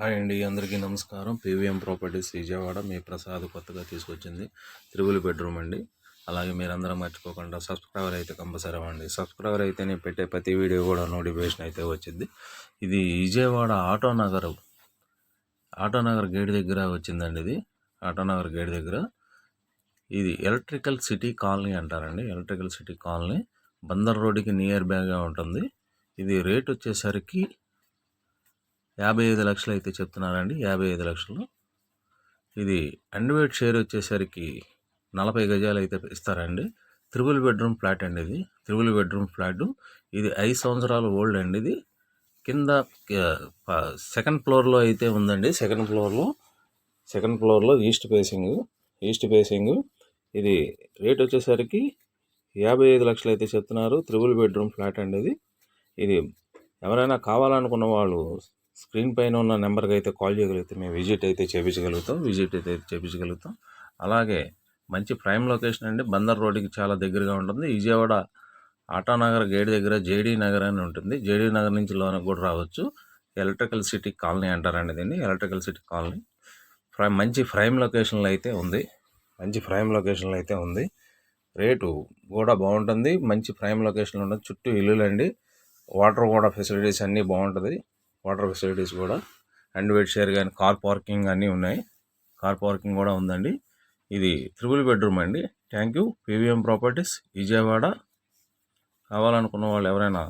Hi అండి అందరికీ నమస్కారం. పీవీఎం ప్రాపర్టీస్ విజయవాడ మీ ప్రసాద్ కొత్తగా తీసుకొచ్చింది త్రిబుల్ బెడ్రూమ్ అండి. అలాగే మీరందరూ మర్చిపోకుండా సబ్స్క్రైబర్ అయితే కంపల్సరీ అవ్వండి. సబ్స్క్రైబర్ అయితే నేను పెట్టే ప్రతి వీడియో కూడా నోటిఫికేషన్ అయితే వచ్చింది. ఇది Vijayawada auto Nagar. Auto Nagar gate దగ్గర వచ్చిందండి ఇది. ఆటో నగర్ గేట్ దగ్గర. ఇది ఎలక్ట్రికల్ సిటీ కాలనీ అంటారండి. Electrical city colony. బందర్ రోడ్డుకి నియర్ బ్యాగా ఉంటుంది. ఇది రేట్ వచ్చేసరికి యాభై ఐదు లక్షలు అయితే చెప్తున్నారండి. యాభై ఐదు లక్షలు. ఇది అండ్వేట్ షేర్ వచ్చేసరికి నలభై గజాలు అయితే ఇస్తారండి. త్రిబుల్ బెడ్రూమ్ ఫ్లాట్ అండి ఇది. Triple bedroom flat. ఇది ఐదు సంవత్సరాలు ఓల్డ్ అండి ఇది. కింద సెకండ్ ఫ్లోర్లో అయితే ఉందండి. సెకండ్ ఫ్లోర్లో సెకండ్ ఫ్లోర్లో ఈస్ట్ ఫేసింగ్ ఈస్ట్ ఫేసింగ్. ఇది రేట్ వచ్చేసరికి యాభై ఐదు లక్షలు అయితే చెప్తున్నారు. త్రిబుల్ బెడ్రూమ్ ఫ్లాట్ అండి ఇది. ఇది ఎవరైనా కావాలనుకున్న వాళ్ళు స్క్రీన్ పైన ఉన్న నెంబర్కి అయితే కాల్ చేయగలిగితే మేము విజిట్ అయితే చేయించగలుగుతాం విజిట్ అయితే చేయించగలుగుతాం అలాగే మంచి ప్రైమ్ లొకేషన్ అండి. బందర్ రోడ్డుకి చాలా దగ్గరగా ఉంటుంది. విజయవాడ ఆటానగర్ గేట్ దగ్గర జేడీ నగర్ అని ఉంటుంది. జేడీ నగర్ నుంచి లోనకు కూడా రావచ్చు. ఎలక్ట్రికల్ సిటీ కాలనీ అంటారండి దీన్ని ఎలక్ట్రికల్ సిటీ కాలనీ. ఫ్రై మంచి ఫ్రైమ్ లొకేషన్లో అయితే ఉంది. మంచి ఫ్రైమ్ లొకేషన్లో అయితే ఉంది. రేటు కూడా బాగుంటుంది. మంచి ప్రైమ్ లొకేషన్లో ఉంటుంది చుట్టూ ఇల్లులండి. వాటర్ కూడా ఫెసిలిటీస్ అన్నీ బాగుంటుంది. వాటర్ ఫెసిలిటీస్ కూడా. అండ్ వెయిట్ షేర్ కానీ కార్ పార్కింగ్ అన్నీ ఉన్నాయి. కార్ పార్కింగ్ కూడా ఉందండి. ఇది త్రిబుల్ బెడ్రూమ్ అండి. Thank you. PVM properties Vijayawada. కావాలనుకున్న వాళ్ళు ఎవరైనా